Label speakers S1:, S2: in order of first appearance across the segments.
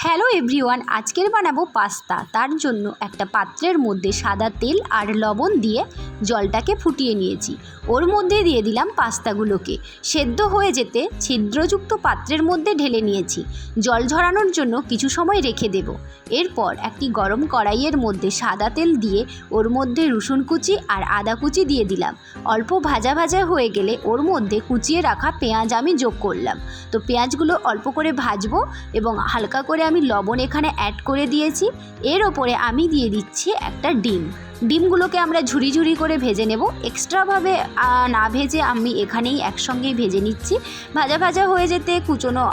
S1: Hello everyone আজকের বানাবো pasta. তার জন্য একটা পাত্রের মধ্যে সাদা তেল আর লবণ দিয়ে জলটাকে ফুটিয়ে নিয়েছি। ওর মধ্যে দিয়ে দিলাম পাস্তাগুলোকে। সেদ্ধ হয়ে যেতে ছিদ্রযুক্ত পাত্রের মধ্যে ঢেলে নিয়েছি। জল ঝরানোর জন্য কিছু সময় রেখে দেব। এরপর একটি গরম কড়াইয়ের মধ্যে সাদা তেল দিয়ে ওর মধ্যে রসুন কুচি আর আদা কুচি দিয়ে দিলাম। অল্প ভাজা ভাজা হয়ে গেলে ওর মধ্যে কুচিয়ে রাখা পেঁয়াজ আমি যোগ করলাম। তো পেঁয়াজগুলো অল্প করে ভাজবো এবং হালকা করে আমি লবণ এখানে অ্যাড করে দিয়েছি। এর ওপরে আমি দিয়ে দিচ্ছি একটা ডিম। ডিমগুলোকে আমরা ঝুরি ঝুরি করে ভেজে নেব। এক্সট্রাভাবে না ভেজে আমি এখানেই একসঙ্গেই ভেজে নিচ্ছি। ভাজা ভাজা হয়ে যেতে কুচনো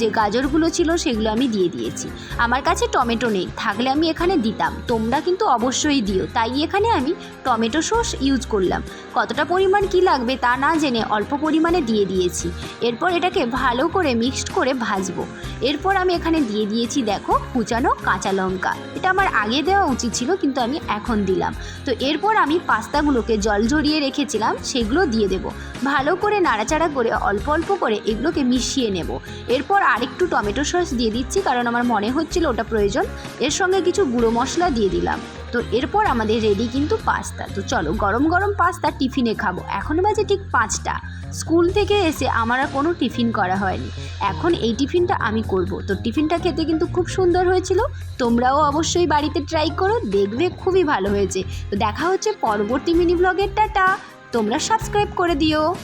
S1: যে গাজরগুলো ছিল সেগুলো আমি দিয়ে দিয়েছি। আমার কাছে টমেটো নেই, থাকলে আমি এখানে দিতাম। তোমরা কিন্তু অবশ্যই দিও, তাই এখানে আমি টমেটো সস ইউজ করলাম। কতটা পরিমাণ কি লাগবে তা না জেনে অল্প পরিমাণে দিয়ে দিয়েছি। এরপর এটাকে ভালো করে মিক্সড করে ভাজবো। এরপর আমি এখানে দিয়ে দিয়েছি, দেখো, কুচানো কাঁচা লঙ্কা। এটা আমার আগে দেওয়া উচিত ছিল, কিন্তু আমি এখন দিলাম। তো এরপর আমি পাস্তাগুলোকে জল ঝরিয়ে রেখেছিলাম, সেগুলো দিয়ে দেব। ভালো করে নাড়াচাড়া করে অল্প অল্প করে এগুলোকে মিশিয়ে নেব। এরপর আরেকটু টমেটো সস দিয়ে দিচ্ছি, কারণ আমার মনে হচ্ছিল ওটা প্রয়োজন। এর সঙ্গে কিছু গুঁড়ো মশলা দিয়ে দিলাম। তো এরপর আমাদের রেডি কিন্তু পাস্তা তো চলো, গরম গরম পাস্তা টিফিনে খাব। এখন বাজে ঠিক পাঁচটা। স্কুল থেকে এসে আমার আর কোনো টিফিন করা হয়নি। এখন এই টিফিনটা আমি করব। তো টিফিনটা খেতে কিন্তু খুব সুন্দর হয়েছিল। তোমরাও অবশ্যই বাড়িতে ট্রাই করো, দেখবে খুবই ভালো হয়েছে। তো দেখা হচ্ছে পরবর্তী মিনি ব্লগের টাটা! তোমরা সাবস্ক্রাইব করে দিও।